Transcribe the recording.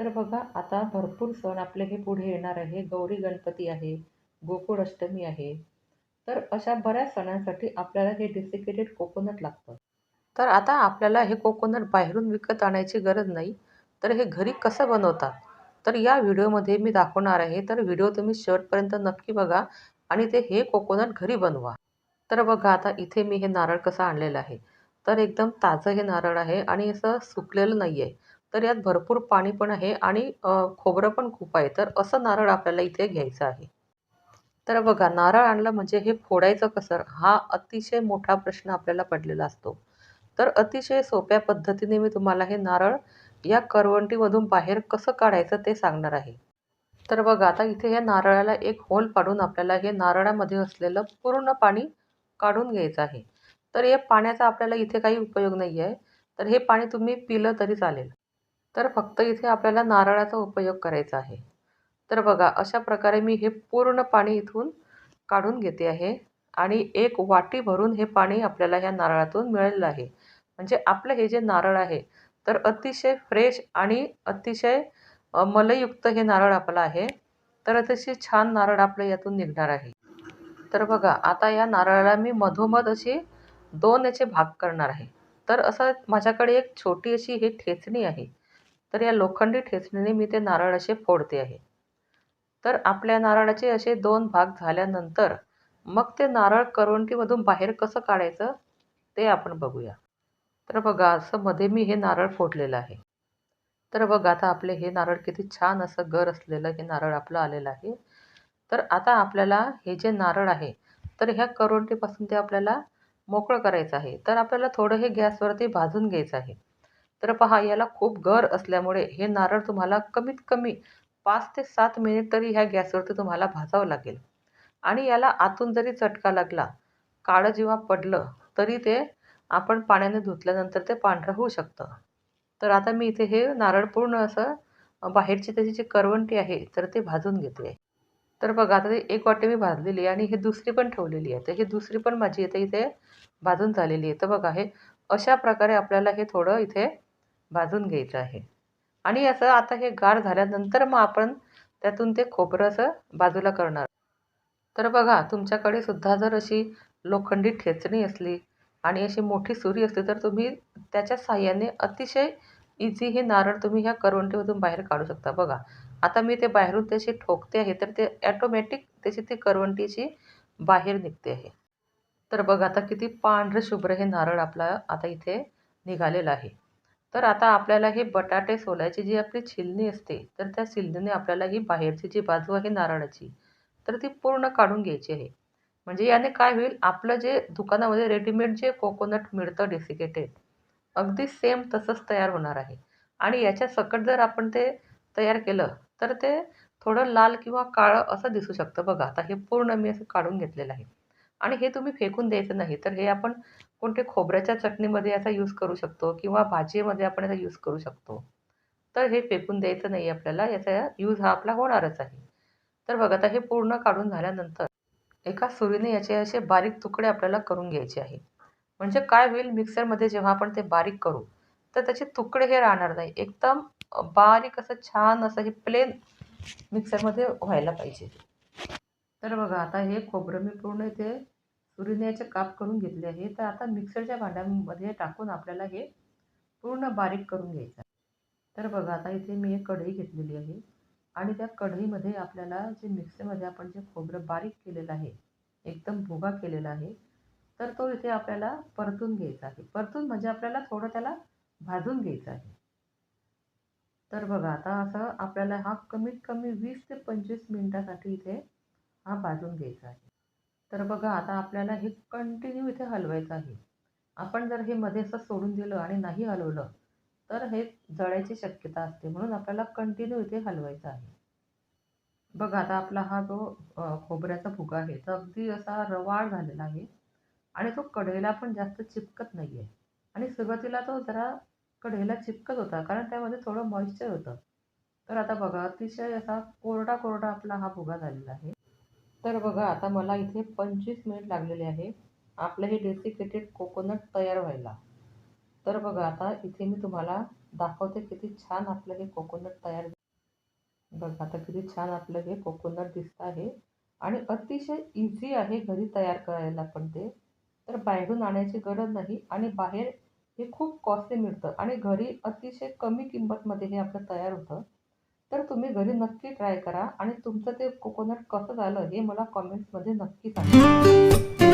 तर बघा आता भरपूर सण आपले हे पुढे येणार आहे. गौरी गणपती आहे गोकुळ अष्टमी आहे. तर अशा बऱ्याच सणांसाठी आपल्याला हे डेसिकेटेड कोकोनट लागतं. तर आता आपल्याला हे कोकोनट बाहेरून विकत आणायची गरज नाही. तर हे घरी कसं बनवतात? तर या व्हिडिओमध्ये मी दाखवणार आहे. तर व्हिडिओ तुम्ही शेवटपर्यंत नक्की बघा आणि ते हे कोकोनट घरी बनवा. तर बघा आता इथे मी हे नारळ कसं आणलेलं आहे. तर एकदम ताजं हे नारळ आहे आणि असं सुकलेलं नाही आहे तर यात भरपूर पाणी पण आहे आणि खोबरं पण खूप आहे. तर असं नारळ आपल्याला इथे घ्यायचं आहे. तर बघा नारळ आणलं म्हणजे हे फोडायचं कसं? हा अतिशय मोठा प्रश्न आपल्याला पडलेला असतो. तर अतिशय सोप्या पद्धतीने मी तुम्हाला हे नारळ या करवंटीमधून बाहेर कसं काढायचं ते सांगणार आहे. तर बघा आता इथे या नारळाला एक होल पाडून आपल्याला हे नारळामध्ये असलेलं पूर्ण पाणी काढून घ्यायचं आहे. तर या पाण्याचा आपल्याला इथे काही उपयोग नाही आहे तर हे पाणी तुम्ही पिलं तरी चालेल. तर फक्त इथे आपल्याला नारळाचा उपयोग करायचा आहे. तर बघा अशा प्रकारे मी हे पूर्ण पाणी इथून काढून घेते आहे आणि एक वाटी भरून हे पाणी आपल्याला ह्या नारळातून मिळालेलं आहे. म्हणजे आपलं हे जे नारळ आहे तर अतिशय फ्रेश आणि अतिशय मलयुक्त हे नारळ आपलं आहे. तर अतिशय छान नारळ आपलं यातून निघणार आहे. तर बघा आता या नारळाला मी मधोमध अशी दोन याचे भाग करणार आहे. तर असं माझ्याकडे एक छोटी अशी ही ठेचणी आहे. तर या लोखंडी ठेचणीने मी ते नारळ असे फोडते आहे. तर आपल्या नारळाचे असे दोन भाग झाल्यानंतर मग ते नारळ करवंटीमधून बाहेर कसं काढायचं ते आपण बघूया. तर बघा असं मध्ये मी हे नारळ फोडलेलं आहे. तर बघा आता आपले हे नारळ किती छान असं गर असलेलं हे नारळ आपलं आलेलं आहे. तर आता आपल्याला हे जे नारळ आहे तर ह्या करवंटीपासून ते आपल्याला मोकळं करायचं आहे. तर आपल्याला थोडं हे गॅसवरती भाजून घ्यायचं आहे. तर पहा याला खूप गर असल्यामुळे हे नारळ तुम्हाला कमीत कमी पाच ते सात मिनिट तरी ह्या गॅसवरती तुम्हाला भाजावं लागेल. आणि याला आतून जरी चटका लागला काळं जेव्हा पडलं तरी ते आपण पाण्याने धुतल्यानंतर ते पांढरं होऊ शकतं. तर आता मी इथे हे नारळ पूर्ण असं बाहेरची त्याची जी करवंटी आहे तर ते भाजून घेते. तर बघा आता एक वाटी मी भाजलेली आहे आणि हे दुसरी पण ठेवलेली आहे. तर ही दुसरी पण माझी इथे इथे भाजून झालेली आहे. तर बघा हे अशा प्रकारे आपल्याला हे थोडं इथे भाजून घ्यायचं आहे. आणि असं आता हे गार झाल्यानंतर मग आपण त्यातून ते खोबरं असं बाजूला करणार. तर बघा तुमच्याकडे सुद्धा जर अशी लोखंडी ठेचणी असली आणि अशी मोठी सुरी असली तर तुम्ही त्याच्या साह्याने अतिशय इझी हे नारळ तुम्ही ह्या करवंटीमधून बाहेर काढू शकता. बघा आता मी ते बाहेरून त्याची ठोकते आहे तर ते ॲटोमॅटिक त्याची ती करवंटीची बाहेर निघते आहे. तर बघा आता किती पांढरं शुभ्र हे नारळ आपला आता इथे निघालेलं आहे. तर आता आपल्याला हे बटाटे सोलायची जी आपली छिलणी असते तर त्या छिलनीने आपल्याला ही बाहेरची जी बाजू आहे नारळाची तर ती पूर्ण काढून घ्यायची आहे. म्हणजे याने काय होईल आपलं जे दुकानामध्ये रेडीमेड जे कोकोनट मिळतं डेसिकेटेड अगदी सेम तसंच तयार होणार आहे. आणि याच्या सकट जर आपण ते तयार केलं तर ते थोडं लाल किंवा काळं असं दिसू शकतं बघा. आता हे पूर्ण मी असं काढून घेतलेलं आहे. आणि हे तुम्ही फेकून द्यायचं नाही. तर हे आपण कोणते खोबऱ्याच्या चटणीमध्ये याचा यूज करू शकतो किंवा भाजीमध्ये आपण याचा यूज करू शकतो. तर हे फेकून द्यायचं नाही आपल्याला याचा यूज हा आपला होणारच आहे. तर बघा आता हे पूर्ण काढून झाल्यानंतर एका सुरीने याचे असे बारीक तुकडे आपल्याला करून घ्यायचे आहे. म्हणजे काय होईल मिक्सरमध्ये जेव्हा आपण ते बारीक करू तर त्याचे तुकडे हे राहणार नाही. एकदम बारीक असं छान असं हे प्लेन मिक्सरमध्ये व्हायला पाहिजे. तर बघा आता हे खोबरं मी पूर्ण इथे सुरीने काप करून घेतले आहे. तर आता मिक्सरच्या भांड्यामध्ये टाकून आपल्याला हे पूर्ण बारीक करून घ्यायचं तर बघा आता इथे मी एक कढई घेतलेली आहे. आणि त्या कढईमध्ये आपल्याला जे मिक्सरमध्ये आपण जे खोबरं बारीक केलेलं आहे एकदम भुगा केलेला आहे तर तो इथे आपल्याला परतून घ्यायचा आहे. परतून म्हणजे आपल्याला थोडं त्याला भाजून घ्यायचं आहे. तर बघा आता असं आपल्याला हा कमीत कमी वीस ते पंचवीस मिनटासाठी इथे हा भाजून घ्यायचा आहे. तर बघा आता आपल्याला हे कंटिन्यू इथे हलवायचं आहे. आपण जर हे मध्ये असं सोडून दिलं आणि नाही हलवलं तर हे जळायची शक्यता असते. म्हणून आपल्याला कंटिन्यू इथे हलवायचं आहे. बघा आता आपला हा जो खोबऱ्याचा फुगा आहे तो अगदी असा रवाळ झालेला आहे आणि तो कढईला पण जास्त चिपकत नाही आहे आणि सुरुवातीला तो जरा कढईला चिपकत होता कारण त्यामध्ये थोडं मॉइश्चर होतं. तर आता बघा अतिशय असा कोरडा कोरडा आपला हा फुगा झालेला आहे. तर बघा आता मला इथे पंचवीस मिनिट लागलेले आहे. आपलं हे डेसिकेटेड कोकोनट तयार व्हायला. तर बघा आता इथे मी तुम्हाला दाखवते किती छान आपलं हे कोकोनट तयार बघा आता किती छान आपलं हे कोकोनट दिसतं आहे. आणि अतिशय इझी आहे घरी तयार करायला पण ते. तर बाहेरून आणायची गरज नाही आणि बाहेर हे खूप कॉस्टली मिळतं. आणि घरी अतिशय कमी किंमतमध्ये हे आपलं तयार होतं. तर तुम्ही घरी नक्की ट्राय करा. आणि तुमचं ते कोकोनट कसं झालं हे मला कॉमेंट्समध्ये नक्की सांगा.